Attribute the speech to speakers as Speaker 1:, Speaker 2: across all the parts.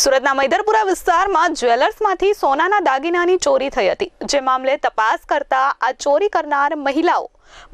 Speaker 1: સુરતના મૈદરપુરા વિસ્તારમાં જ્વેલર્સમાંથી સોનાના દાગીનાની ચોરી થઈ હતી. જે મામલે તપાસ કરતા આ ચોરી કરનાર મહિલાઓ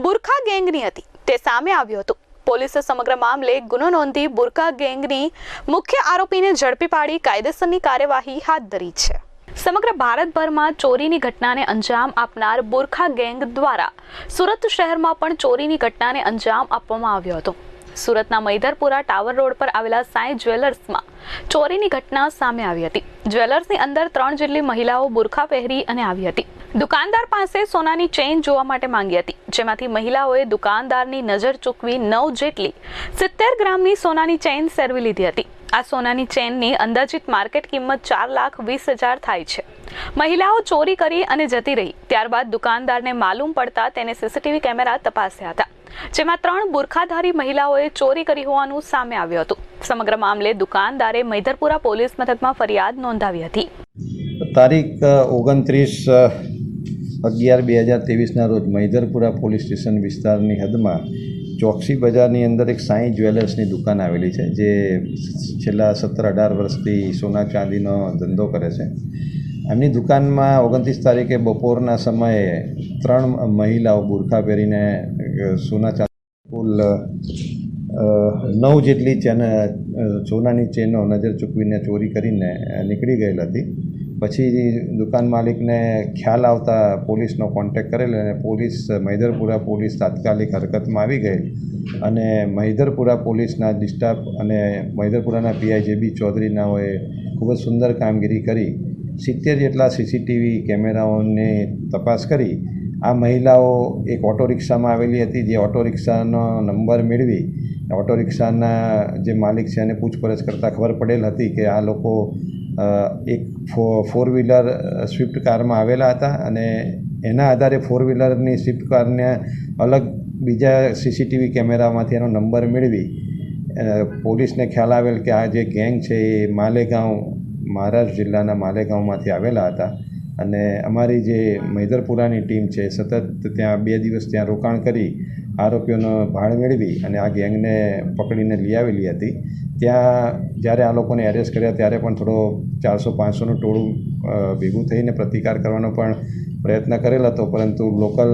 Speaker 1: બુરખા ગેંગની હતી. તે સામે આવ્યું હતું. પોલીસે સમગ્ર મામલે ગુનો નોંધી બુરખા ગેંગની મુખ્ય આરોપીને ઝડપી પાડી કાયદેસરની કાર્યવાહી હાથ ધરી છે. સમગ્ર ભારતભરમાં ચોરીની ઘટનાને અંજામ આપનાર બુરખા ગેંગ દ્વારા સુરત શહેરમાં પણ ચોરીની ઘટનાને અંજામ આપવામાં આવ્યો હતો. સુરતના મૈધરપુરા ટાવર રોડ પર આવેલા સાંઈ જ્વેલર્સમાં ચોરીની ઘટના સામે આવી હતી. જ્વેલર્સની અંદર ત્રણ જેટલી મહિલાઓ બુરખા પહેરી અને આવી હતી. દુકાનદાર પાસે સોનાની ચેઇન જોવા માટે માંગી હતી, જેમાંથી મહિલાઓએ દુકાનદારની નજર ચૂકવી નવ જેટલી સિત્તેર ગ્રામની સોનાની ચેઇન સેરવી લીધી હતી. આ સોનાની ચેઇનની અંદાજિત માર્કેટ કિંમત ચાર લાખ વીસ હજાર થાય છે. મહિલાઓ ચોરી કરી અને જતી રહી, ત્યારબાદ દુકાનદારને માલુમ પડતા તેને સીસીટીવી કેમેરા તપાસ્યા હતા. જેમાં ત્રણ બુરખાધારી મહિલાઓએ ચોરી કરી હોવાનું સામે આવ્યું હતું. સમગ્ર મામલે દુકાનદારે મૈધરપુરા પોલીસ મથકમાં ફરિયાદ નોંધાવી હતી.
Speaker 2: તારીખ ઓગણત્રીસ અગિયાર બે હજાર ત્રેવીસના રોજ મૈધરપુરા પોલીસ સ્ટેશન વિસ્તારની હદમાં ચોકસી બજારની અંદર એક સાંઈ જ્વેલર્સની દુકાન આવેલી છે, જે છેલ્લા સત્તર અઢાર વર્ષથી સોના ચાંદીનો ધંધો કરે છે. એમની દુકાનમાં ઓગણત્રીસ તારીખે બપોરના સમયે ત્રણ મહિલાઓ બુરખા પહેરીને સોના ચાંદી કુલ નવ જેટલી ચેન સોનાની ચેનો નજર ચૂકવીને ચોરી કરીને નીકળી ગયેલ હતી. પછી દુકાન માલિકને ખ્યાલ આવતા પોલીસનો કોન્ટેક કરેલ અને પોલીસ, મૈદરપુરા પોલીસ તાત્કાલિક હરકતમાં આવી ગઈ અને મૈદરપુરા પોલીસના ડિસ્ટાફ અને મૈદરપુરાના પીઆઈ જે બી ચૌધરીનાઓએ ખૂબ જ સુંદર કામગીરી કરી. સિત્તેર જેટલા સીસીટીવી કેમેરાઓની તપાસ કરી આ મહિલાઓ એક ઓટો રિક્ષામાં આવેલી હતી, જે ઓટો રિક્ષાનો નંબર મેળવી ઓટો રિક્ષાના જે માલિક છે એને પૂછપરછ કરતાં ખબર પડેલ હતી કે આ લોકો એક ફોર વ્હીલર સ્વિફ્ટ કારમાં આવેલા હતા અને એના આધારે ફોર વ્હીલરની સ્વિફ્ટ કારને અલગ બીજા સીસીટીવી કેમેરામાંથી એનો નંબર મેળવી પોલીસને ખ્યાલ આવેલ કે આ જે ગેંગ છે એ માલેગાંવ, મહારાષ્ટ્ર જિલ્લાના માલેગાંવમાંથી આવેલા હતા. અને અમારી જે મૈદરપુરાની ટીમ છે, સતત ત્યાં બે દિવસ ત્યાં રોકાણ કરી આરોપીઓનો ભાળ મેળવી અને આ ગેંગને પકડીને લઈ આવેલી હતી. ત્યાં જ્યારે આ લોકોને એરેસ્ટ કર્યા, ત્યારે પણ થોડો ચારસો પાંચસોનું ટોળું ભેગું થઈને પ્રતિકાર કરવાનો પણ પ્રયત્ન કરેલ હતો. પરંતુ લોકલ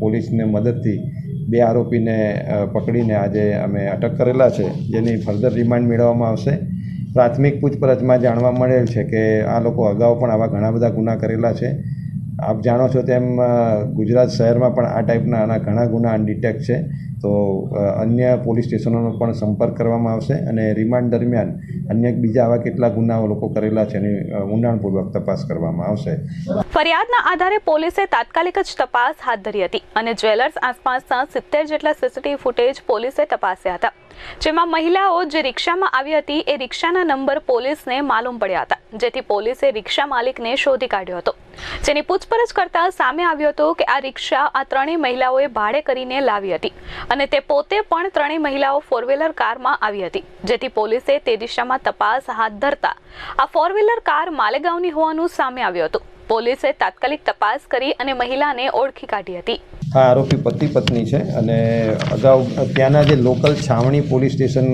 Speaker 2: પોલીસને મદદથી બે આરોપીને પકડીને આજે અમે અટક કરેલા છે, જેની ફર્ધર રિમાન્ડ મેળવવામાં આવશે. પ્રાથમિક પૂછપરછમાં જાણવા મળેલ છે કે આ લોકો અગાઉ પણ આવા ઘણા બધા ગુના કરેલા છે. આપ જાણો છો તેમ ગુજરાત શહેરમાં પણ આ ટાઈપના આના ઘણા ગુના અનડિટેક્ટ છે. તો અન્ય પોલીસ સ્ટેશનોનો પણ સંપર્ક કરવામાં આવશે અને રિમાન્ડ દરમિયાન અન્ય બીજા આવા કેટલા ગુનાઓ લોકો કરેલા છે એની ઊંડાણપૂર્વક તપાસ કરવામાં આવશે.
Speaker 1: ફરિયાદના આધારે પોલીસે તાત્કાલિક જ તપાસ હાથ ધરી હતી અને જ્વેલર્સ આસપાસના સિત્તેર જેટલા સીસીટીવી ફૂટેજ પોલીસે તપાસ્યા હતા. જેમાં મહિલાઓ જે રિક્ષામાં આવી હતી એ રિક્ષાના નંબર પોલીસને માલુમ પડ્યા હતા, જેથી પોલીસે રિક્ષા માલિકને શોધી કાઢ્યો હતો. જેની પૂછપરછ કરતા સામે આવ્યો હતો કે આ રિક્ષા આ ત્રણેય મહિલાઓએ ભાડે કરીને લાવી હતી અને તે પોતે પણ ત્રણેય મહિલાઓ ફોર વ્હીલર કારમાં આવી હતી. જેથી પોલીસે તે દિશામાં તપાસ હાથ ધરતા આ ફોર વ્હીલર કાર માલેગાંવની હોવાનું સામે આવ્યું હતું. પોલીસે તાત્કાલિક તપાસ કરી અને મહિલાને ઓળખી કાઢી હતી.
Speaker 2: આ આરોપી પતિ પત્ની છે અને અગાઉ ત્યાંના જે લોકલ છાવણી પોલીસ સ્ટેશન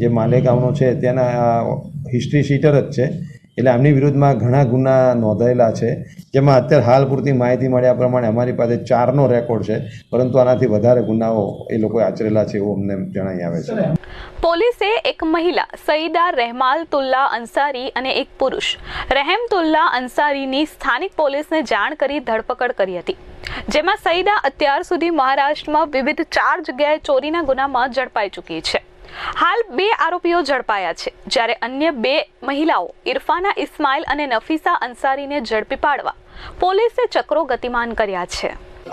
Speaker 2: જે માલેગાંવનો છે, ત્યાંના હિસ્ટ્રી શીટર જ છે. એટલે આમની વિરુદ્ધમાં ઘણા ગુના નોંધાયેલા છે, જેમાં અત્યારે હાલ પૂરતી માહિતી મળ્યા પ્રમાણે અમારી પાસે ચારનો રેકોર્ડ છે, પરંતુ આનાથી વધારે ગુનાઓ એ લોકોએ આચરેલા છે એવું અમને જણાઈ આવે છે.
Speaker 1: પોલીસે એક મહિલા, સઈદા રહેમાલતુલ્લા અંસારી અને એક પુરુષ. રહેમતુલ્લા અંસારીની સ્થાનિક પોલીસને જાણ કરી ધરપકડ કરી હતી, જેમાં સઈદા અત્યાર સુધી મહારાષ્ટ્રમાં વિવિધ ચાર જગ્યાએ ચોરીના ગુનામાં ઝડપાઈ ચૂકી છે. હાલ બે આરોપીઓ ઝડપાયા છે. જ્યારે અન્ય બે મહિલાઓ, ઇરફાના ઇસ્માઇલ અને નફીસા અંસારીને ઝડપી પાડવા પોલીસે ચક્રો ગતિમાન કર્યા છે.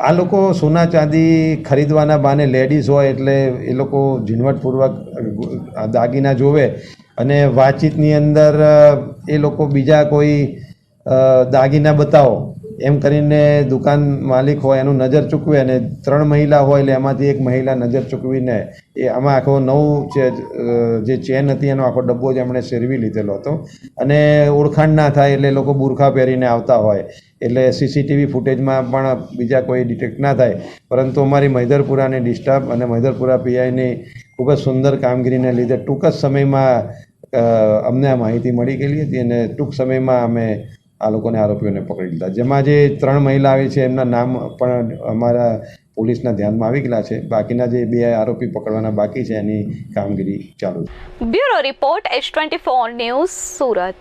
Speaker 2: આ લોકો સોના ચાંદી ખરીદવાના બાને લેડીઝ હોય એટલે એ લોકો ઝીણવટપૂર્વક દાગીના જોવે અને વાતચીતની અંદર એ લોકો બીજા કોઈ દાગીના બતાવો. એમ કરીને દુકાન માલિક હોય, એનું નજર ચૂકવે અને ત્રણ મહિલા હોય એટલે એમાંથી એક મહિલા નજર ચૂકવીને એ આમાં આખો નવ જે ચેન હતી એનો આખો ડબ્બો જ એમણે શેરવી લીધેલો હતો. અને ઓળખાણ ના થાય એટલે લોકો બુરખા પહેરીને આવતા હોય. એટલે સીસીટીવી ફૂટેજમાં પણ બીજા કોઈ ડિટેક્ટ ના થાય. પરંતુ અમારી મહિધરપુરાની ડિસ્ટાફ અને મહિધરપુરા પીઆઈની ખૂબ જ સુંદર કામગીરીને લીધે ટૂંક જ સમયમાં અમને આ માહિતી મળી ગયેલી હતી અને ટૂંક સમયમાં અમે આ લોકોને આરોપીઓને પકડી લીધા. જેમાં જે ત્રણ મહિલા આવી છે, એમના નામ પણ અમારા પોલીસના ધ્યાનમાં આવી ગયેલા છે. બાકીના જે બે આરોપી પકડવાના બાકી છે, એની કામગીરી ચાલુ છે.
Speaker 1: Bureau report H twenty four news Surat.